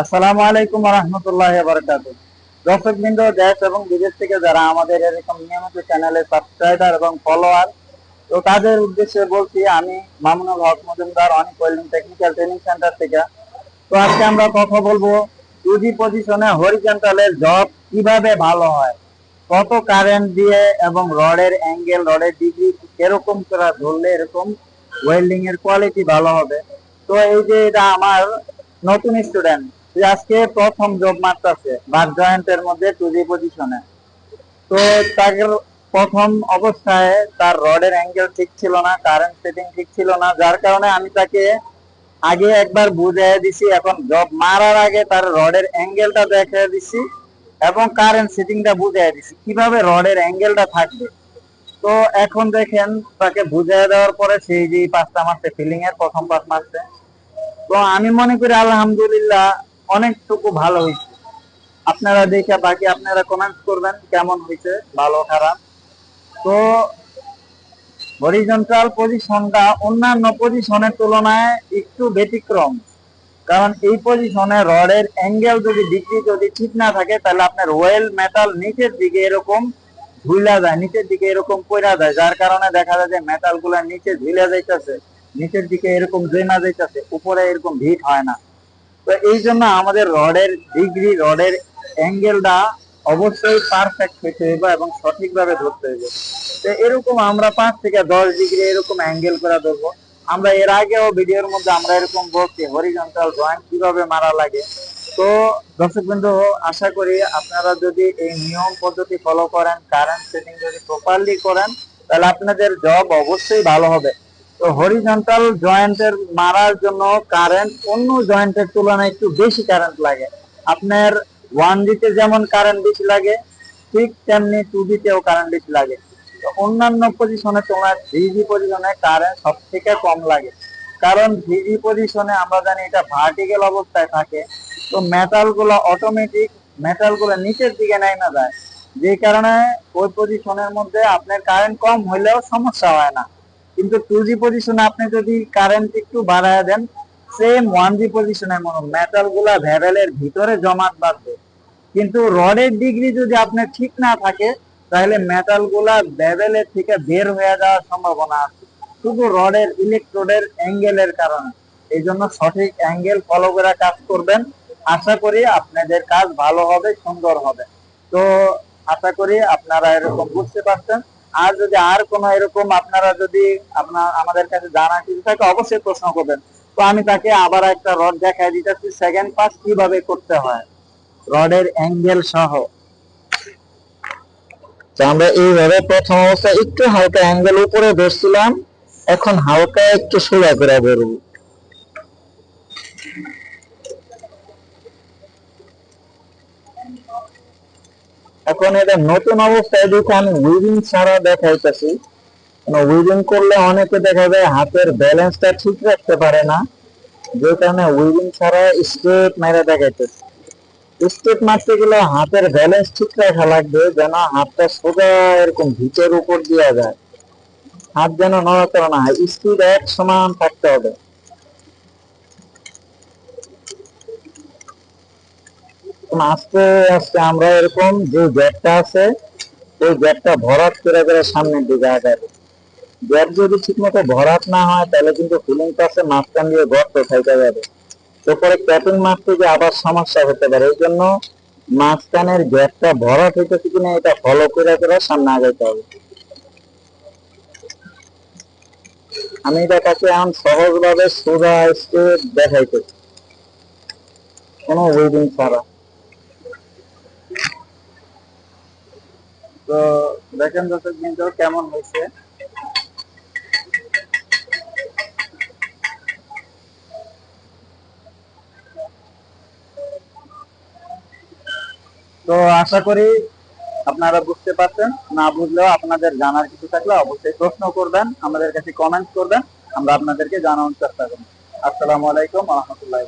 আসসালামু আলাইকুম রহমতুল্লাহ দর্শক দেশ এবং বিদেশ থেকে যারা আমাদের এরকম নিয়মিত চ্যানেলে সাবস্ক্রাইবার এবং ফলোয়ার তো তাদের উদ্দেশ্যে বলছি, আমি মামুনুল হক মজুমদার অনেক টেকনিক্যাল ট্রেনিং সেন্টার থেকে। তো আজকে আমরা কথা বলব টুজি পজিশনে হরিজেন্টালের জব কীভাবে ভালো হয়, কত কারেন্ট দিয়ে এবং রডের অ্যাঙ্গেল রডের ডিগ্রি এরকম করে ধরলে এরকম ওয়েল্ডিং এর কোয়ালিটি ভালো হবে। তো এই যে এটা আমার নতুন স্টুডেন্ট আজকে প্রথম জব মারতেছে বার জয়েন্টের মধ্যে টুজি পজিশনে তো তাকে প্রথম অবস্থায় তার রডের অ্যাঙ্গেল ঠিক ছিল না কারেন্ট সেটিং ঠিক ছিল না, যার কারণে আমি তাকে আগে একবার বুঝিয়ে দিছি, এখন জব মারার আগে তার রডের অ্যাঙ্গেলটা দেখিয়ে দিছি এবং কারেন্ট সেটিংটা বুঝিয়ে দিছি, কীভাবে রডের অ্যাঙ্গেলটা থাকবে। তো এখন দেখেন, তাকে বুঝিয়ে দেওয়ার পরে সেই যে পাঁচটা মারছে ফিলিং এর প্রথম পাঁচ মারছে। তো আমি মনে করি, আলহামদুলিল্লাহ অনেকটুকু ভালো হয়েছে। আপনারা দেখে বাকি আপনারা কমেন্ট করবেন কেমন হয়েছে, ভালো, খারাপ। তো হরিজন্টাল পজিশনটা অন্যান্য পজিশনের তুলনায় একটু ব্যতিক্রম। কারণ এই পজিশনে রডের অ্যাঙ্গেল যদি ডিগ্রি যদি ঠিক না থাকে, তাহলে আপনার ওয়েল মেটাল নিচের দিকে এরকম ঝুলা যায়, নিচের দিকে এরকম পড়া যায়, যার কারণে দেখা যায় যে মেটালগুলা নিচে ঝুলে যাইতেছে, নিচের দিকে এরকম জেমা যাইতেছে, উপরে এরকম ভিট হয় না। তো এই জন্য আমাদের রডের ডিগ্রি রডের অ্যাঙ্গেলটা অবশ্যই পারফেক্ট হইতে হইবে এবং সঠিকভাবে ধরতে হইবে। তো এরকম আমরা পাঁচ থেকে দশ ডিগ্রি এরকম অ্যাঙ্গেল করে ধরবো। আমরা এর আগেও ভিডিওর মধ্যে আমরা এরকম বলছি হরিজন্টাল জয়েন্ট কীভাবে মারা লাগে? তো দর্শক বিন্দু আশা করি আপনারা যদি এই নিয়ম পদ্ধতি ফলো করেন কারেন্ট সেটিং যদি প্রপারলি করেন, তাহলে আপনাদের জব অবশ্যই ভালো হবে। তো হরিজন্টাল জয়েন্টের মারার জন্য কারেন্ট অন্য জয়েন্টের তুলনায় একটু বেশি কারেন্ট লাগে। আপনার ওয়ান দিতে যেমন কারেন্ট বেশি লাগে, ঠিক তেমনি টু দিতেও কারেন্ট বেশি লাগে। অন্যান্য পজিশনে তোমার থ্রি জি পজিশনে কারেন্ট সব থেকে কম লাগে। কারণ থ্রি জি পজিশনে আমরা জানি এটা ভার্টিক্যাল অবস্থায় থাকে। তো মেটালগুলো অটোমেটিক মেটালগুলো নিচের দিকে না যায়। যে কারণে ওই পজিশনের মধ্যে আপনার কারেন্ট কম হইলেও সমস্যা হয় না। কিন্তু টু জি পজিশনে আপনি যদি কারেন্ট একটু বাড়ায় দেন সেম ওয়ান জি পজিশনের মতো মেটালগুলা ভ্যারেলের ভিতরে জমাট বাঁধবে। কিন্তু রডের ডিগ্রি যদি আপনার ঠিক না থাকে, তাহলে মেটালগুলা ভ্যারেলের থেকে বের হয়ে যাওয়ার সম্ভাবনা আছে। শুধু রডের ইলেকট্রোডের অ্যাঙ্গেলের কারণে। এই জন্য সঠিক অ্যাঙ্গেল ফলো করে কাজ করবেন। আশা করি আপনাদের কাজ ভালো হবে, সুন্দর হবে। তো আশা করি আপনারা এরকম বুঝতে পারছেন। আর যদি আর কোনো এরকম আপনারা যদি আপনার, আমাদের কাছে জানা কিছু থাকে, অবশ্যই প্রশ্ন করবেন। তো আমি তাকে আবার একটা রড দেখাই দিতেছি সেকেন্ড পাস কীভাবে করতে হয়। রডের অ্যাঙ্গেল সহ। তো আমরা এইভাবে প্রথম অবস্থায় একটু হালকা অ্যাঙ্গেল উপরে ধরছিলাম, এখন হালকা একটু সোজা করে ধরব। এখন এটা নতুন অবস্থায় দেখে আমি উইভিং ছাড়া দেখাইতেছি। উইভিং করলে অনেকে দেখা যায় হাতের ব্যালেন্সটা ঠিক রাখতে পারে না। যে কারণে উইভিং ছাড়া স্ট্রেট মেরে দেখাইতেছে। স্টেপ মারতে গেলে হাতের ব্যালেন্স ঠিক রাখা লাগবে, যেন হাতটা সোজা এরকম ভিতের উপর দেওয়া যায়। হাত যেন নড়াচড়া না হয় স্পিড এক সমান থাকতে হবে। আস্তে আস্তে আমরা এরকম যে গ্যাপটা আছে, ওই গ্যাপটা ভরাট করে করে সামনের দিকে আগাবে। গ্যাপ যদি ঠিক মতো ভরাট না হয়, তাহলে কিন্তু ফিলিং পাসে মাঝখান দিয়ে গর্ত থাইতে যাবে। এরপরে ক্যাপিং মারতে গিয়ে আবার সমস্যা হতে পারে। এই জন্য মাঝখানের গ্যাপটা ভরাট হইতেছে কিনা এটা ফলো করে করে সামনে আগাইতে হবে। আমি দেখাচ্ছি এখন সহজ ভাবে সোজা স্টেপ দেখাইতেছি। কোনো ওয়েডিং ছাড়া। তো দেখেন দর্শক কিন্তু কেমন হয়েছে? তো আশা করি আপনারা বুঝতে পারছেন, না বুঝলেও আপনাদের জানার কিছু থাকলে অবশ্যই প্রশ্ন করবেন, আমাদের কাছে কমেন্ট করবেন, আমরা আপনাদেরকে জানানোর চেষ্টা করব। আসসালামু আলাইকুম রহমতুল্লাহ